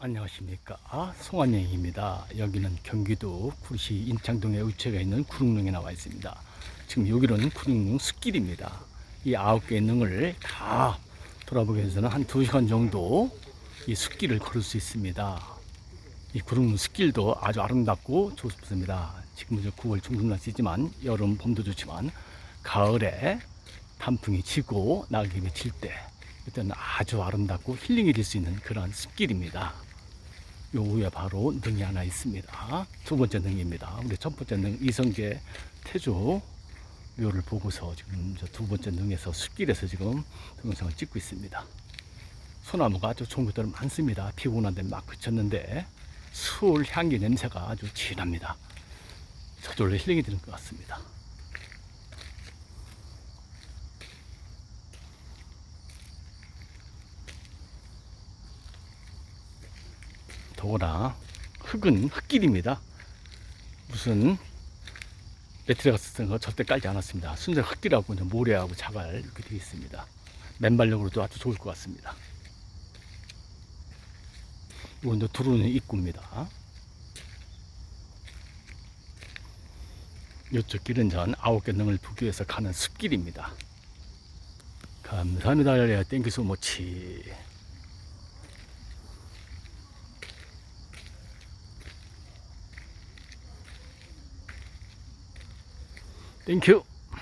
안녕하십니까. 송한영입니다. 여기는 경기도 구리시 인창동에 위치가 있는 구릉릉에 나와 있습니다. 지금 여기는 구릉릉 숲길입니다. 이 아홉 개의 능을 다 돌아보기 위해서는 한 두 시간 정도 이 숲길을 걸을 수 있습니다. 이 구릉릉 숲길도 아주 아름답고 좋습니다. 지금 이제 9월 중순 날씨지만 여름 봄도 좋지만 가을에 단풍이 지고 낙엽이 질 때 그때는 아주 아름답고 힐링이 될 수 있는 그런 숲길입니다. 요 위에 바로 능이 하나 있습니다. 두 번째 능입니다. 우리 첫 번째 능 이성계 태조 요를 보고서 지금 저 두 번째 능에서 숲길에서 지금 동영상을 찍고 있습니다. 소나무가 아주 좋은 것들 많습니다. 난데 막 그쳤는데 술 향기 냄새가 아주 진합니다. 저절로 힐링이 되는 것 같습니다. 더구나 흙은 흙길입니다. 무슨 매트리가 같은 거 절대 깔지 않았습니다. 순전 흙길하고 모래하고 자갈 이렇게 되어 있습니다. 맨발력으로도 아주 좋을 것 같습니다. 이제 들어오는 입구입니다. 이쪽 길은 전 아홉 개 능을 위해서 가는 숲길입니다. 감사합니다. 땡큐 소모치. Thank you.